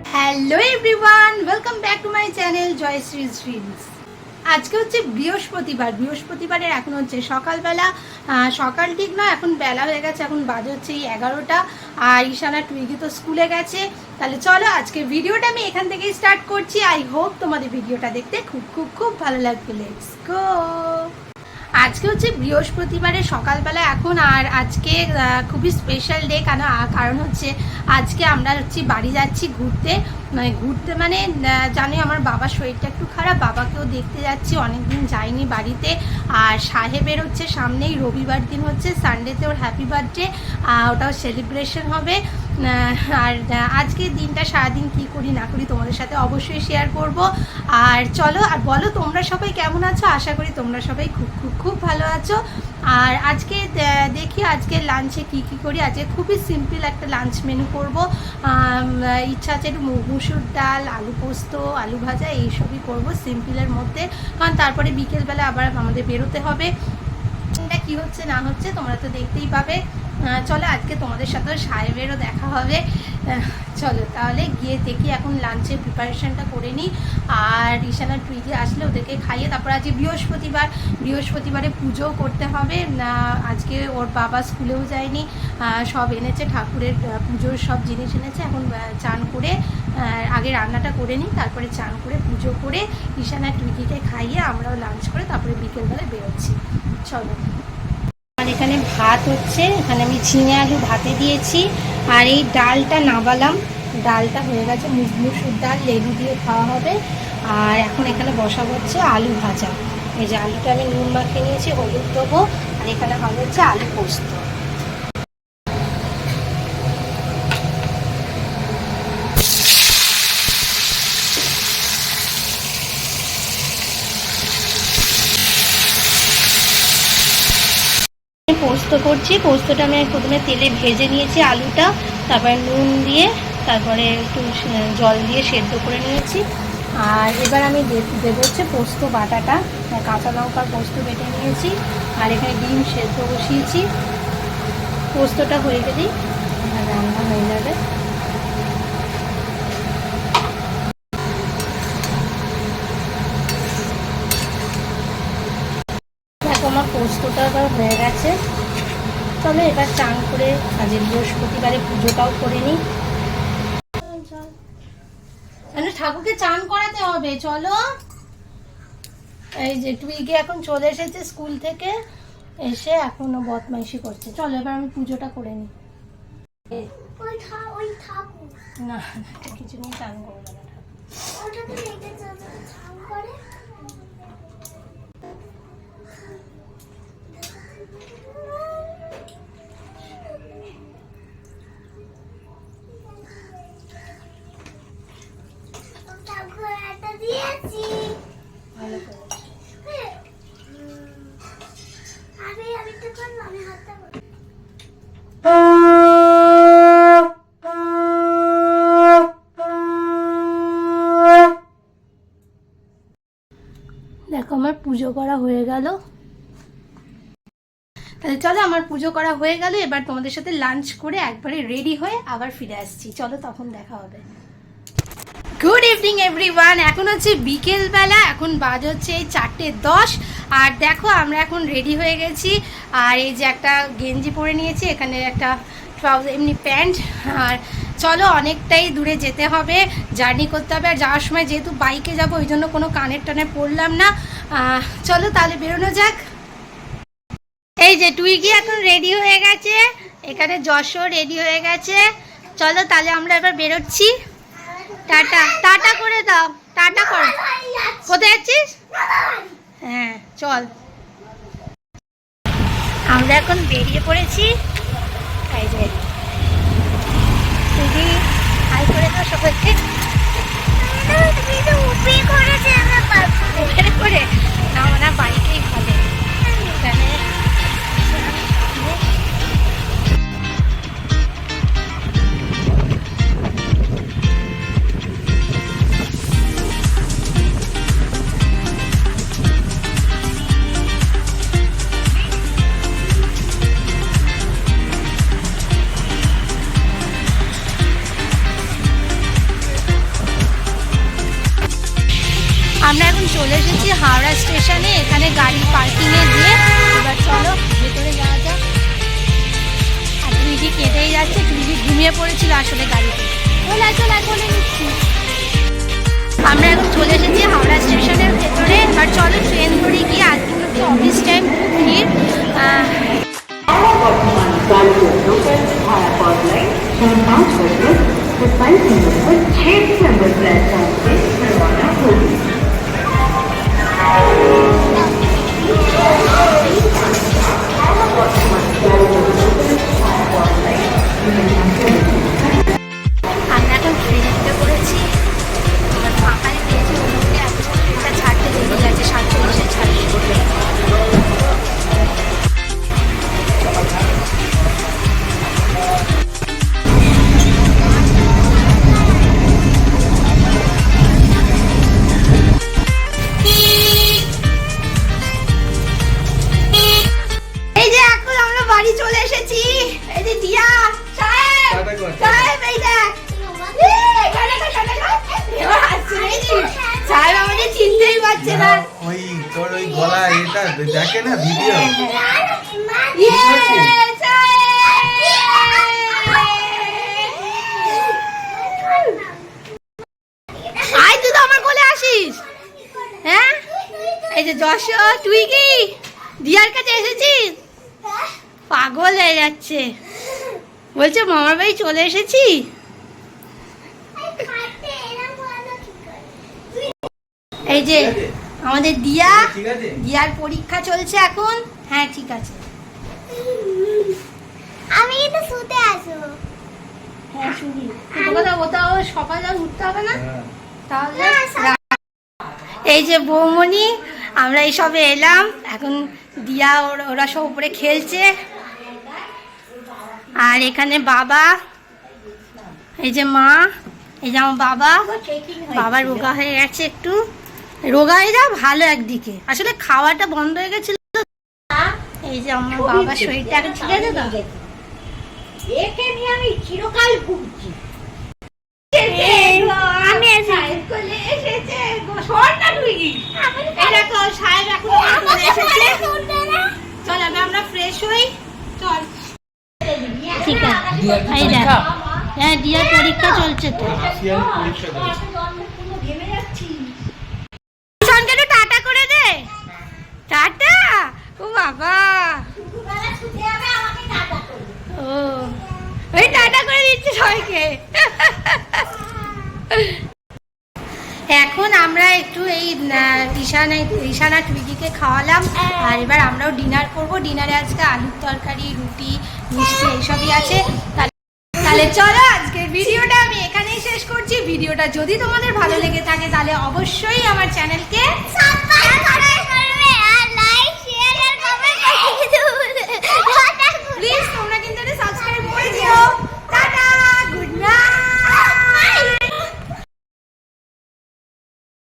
Hello everyone welcome back to my channel Joyshree dreams আজকে হচ্ছে বৃহস্পতিবার, বৃহস্পতিবারের এখন হচ্ছে সকালবেলা সকাল ঠিক না এখন বেলা হয়ে গেছে, এখন বাজে হচ্ছে এই এগারোটা, আর ঈশানা টুইগি তো স্কুলে গেছে। তাহলে চলো আজকে ভিডিওটা আমি এখান থেকেই স্টার্ট করছি। আই হোপ তোমাদের ভিডিওটা দেখতে খুব খুব খুব ভালো লাগবে। লেটস গো আজকে হচ্ছে বৃহস্পতিবারের সকালবেলা এখন, আর আজকে খুবই স্পেশাল ডে কেন কারণ হচ্ছে আজকে আমরা হচ্ছে বাড়ি যাচ্ছি ঘুরতে। মানে ঘুরতে মানে জানোই আমার বাবার শরীরটা একটু খারাপ, বাবাকেও দেখতে যাচ্ছি, অনেকদিন যাইনি বাড়িতে। আর সাহেবের হচ্ছে সামনেই রবিবার দিন হচ্ছে সানডেতে ওর হ্যাপি বার্থডে ওটাও সেলিব্রেশন হবে। আর আহ, আজকে দিনটা সারাদিন কী করি না করি তোমাদের সাথে অবশ্যই শেয়ার করব। আর চলো আর বলো তোমরা সবাই কেমন আছো? আশা করি তোমরা সবাই খুব খুব খুব ভালো আছো। আর আজকে দেখি আজকে লাঞ্চে কি কি করি? আজকে খুবই সিম্পল একটা লাঞ্চ মেনু করব। ইচ্ছা আছে একটু মুসুর ডাল আলু পোস্ত আলু ভাজা এইসবই করব সিম্পলের মধ্যে। কারণ তারপরে বিকেলবেলা আবার আমাদের বেরোতে হবে। এটা কি হচ্ছে না হচ্ছে তোমরা তো দেখতেই পাবে। চলো আজকে তোমাদের সাথে সাহেবেরও দেখা হবে। চলো তাহলে গিয়ে দেখি এখন লাঞ্চের প্রিপারেশনটা করে নিই। আর ঈশানা টুইগে আসলে ওদেরকে খাইয়ে তারপর আজকে বৃহস্পতিবার, বৃহস্পতিবারে পুজোও করতে হবে। না, আজকে ওর বাবা স্কুলেও যায়নি। সব এনেছে, ঠাকুরের পুজোর সব জিনিস এনেছে। এখন চান করে আগে রান্নাটা করে নিই, তারপরে চান করে পুজো করে ঈশানা টুইগিকে খাইয়ে আমরাও লাঞ্চ করে তারপরে বিকেলবেলা বেরোচ্ছি। চলো। আর এখানে ভাত হচ্ছে, এখানে আমি ঝিঙে আলু ভাতে দিয়েছি। আর এই ডালটা নাবালাম। ডালটা হয়ে গেছে মুসুর ডাল, লেবু দিয়ে খাওয়া হবে। আর এখন এখানে বসা হচ্ছে আলু ভাজা। এই যে আলুটা আমি নুন মাখিয়ে নিয়েছি, হলুদ দেবো। আর এখানে হবে হচ্ছে আলু পোস্ত আমি পোস্ত করছি। পোস্তটা আমি প্রথমে তেলে ভেজে নিয়েছি আলুটা, তারপরে নুন দিয়ে, তারপরে একটু জল দিয়ে সেদ্ধ করে নিয়েছি। আর এবার আমি দেবো হচ্ছে পোস্ত বাটাটা। কাঁচা লঙ্কার পোস্ত বেটে নিয়েছি। আর এখানে ডিম সেদ্ধ বসিয়েছি। পোস্তটা হয়ে গেলেই রান্না হয়ে যাবে। দেখো, আমার পোস্তটা এবার হয়ে গেছে। চলো এবার চান করে আজকে বৃহস্পতিবারে পুজোটাও করে নিই। ঠাকুরকে চান করাতে হবে চলো। এই যে টুইকে এখন চলে এসেছে স্কুল থেকে এসে এখনও বদমাইশি করছে। চলো এবার আমি পুজোটা করে নিই। না, কিছু নেই চান করব না পুজো করা হয়ে গেল। তাহলে চলো আমার পুজো করা হয়ে গেল, এবার তোমাদের সাথে লাঞ্চ করে একবারে রেডি হয়ে আবার ফিরে আসছি। চলো তখন দেখা হবে। গুড ইভিনিং এভরিওয়ান এখন হচ্ছে বিকেলবেলা, এখন বাজ হচ্ছে এই চারটে দশ। আর দেখো, আমরা এখন রেডি হয়ে গেছি। আর এই যে একটা গেঞ্জি পরে নিয়েছি, এখানে একটা ট্রাউজার এমনি প্যান্ট। আর চলো, অনেকটাই দূরে যেতে হবে, জার্নি করতে হবে। আর যাওয়ার সময় যেহেতু বাইকে যাব, ওই জন্য কোনো কানের টানে পড়লাম না। চলো তাহলে বেরোনো যাক। এই যে, টুইগি এখন রেডি হয়ে গেছে। এখানে যশও রেডি হয়ে গেছে। চলো তাহলে আমরা এবার বেরোচ্ছি। টাটা টাটা করে দাও, টাটা করো। কোথায় যাচ্ছিস? হ্যাঁ চল। আমরা এখন বেরিয়ে পড়েছি। এই যে দিদি হাই করে দাও সবাইকে। তুমি করেছে আমরা পারব। হাওড়া স্টেশনে এখানে গাড়ি পার্কিংয়ে দিয়ে এবার চলো ভেতরে যাওয়া যাক। আর টুইটি কেটেই যাচ্ছে টুইটি ঘুমিয়ে পড়েছিল আসলে গাড়িতে। চলে চলে বলে নিচ্ছি। আমরা এখন চলে এসেছি হাওড়া স্টেশনের ভেতরে। এবার চলো ট্রেন ধরে গিয়ে আজকে হচ্ছে অফিস টাইম খুব ভিড় আহ, বর্তমান গাড়িতে পারছে না ওই তোর ওই গলা এটা দেখে না ভিডিও! আয় তুই তো আমার কোলে আসিস। হ্যাঁ? এই যে যশোর তুই কি? দিয়ার কাছে এসেছিস? পাগল হয়ে যাচ্ছে। বলছে মামার বাড়ি চলে এসেছি? এই যে আমাদের দিয়া দিয়ার পরীক্ষা চলছে এখন। হ্যাঁ ঠিক আছে। আমি কিন্তু শুতে আসব হ্যাঁ শুনি কথা কোথাও সকালে আর উঠতে হবে না? হ্যাঁ। তাহলে এই যে বৌমনি আমরা এইসবে এলাম। এখন দিয়া ওর- ওরা সব উপরে খেলছে। আর এখানে বাবা এই যে মা এই যে আমার বাবা বাবার রোগা হয়ে গেছে একটু। রোগা হয়ে যাওয়া ভালো একদিকে। আসলে খাওয়াটা বন্ধ হয়ে গেছিল এই যে আমার বাবার শরীরটা এখন ঠিক আছে তো? একে নিয়ে আমি চিরকাল ভুগছি আমি এসেছে শোন না তুই। সাহেব এখন এসেছে। চল আমি আমরা ফ্রেশ হই। চল। ঠিক আছে। দেখ। হ্যাঁ দিয়ার পরীক্ষা চলছে তো। পরীক্ষা চলছে। ঈশানকে একটু টাটা করে দে টাটা ও বাবা ও ওই টাটা করে দিচ্ছে এখন আমরা একটু এই ঈশানা ঈশানা টুইকিকে খাওয়ালাম। আর এবার আমরাও ডিনার করব। ডিনারে আজকে আলুর তরকারি, রুটি, মিষ্টি, এইসবই আছে। তাহলে চলো আজকের ভিডিওটা আমি এখানেই শেষ করছি। ভিডিওটা যদি তোমাদের ভালো লেগে থাকে, তাহলে অবশ্যই আমার চ্যানেলকে প্লিজ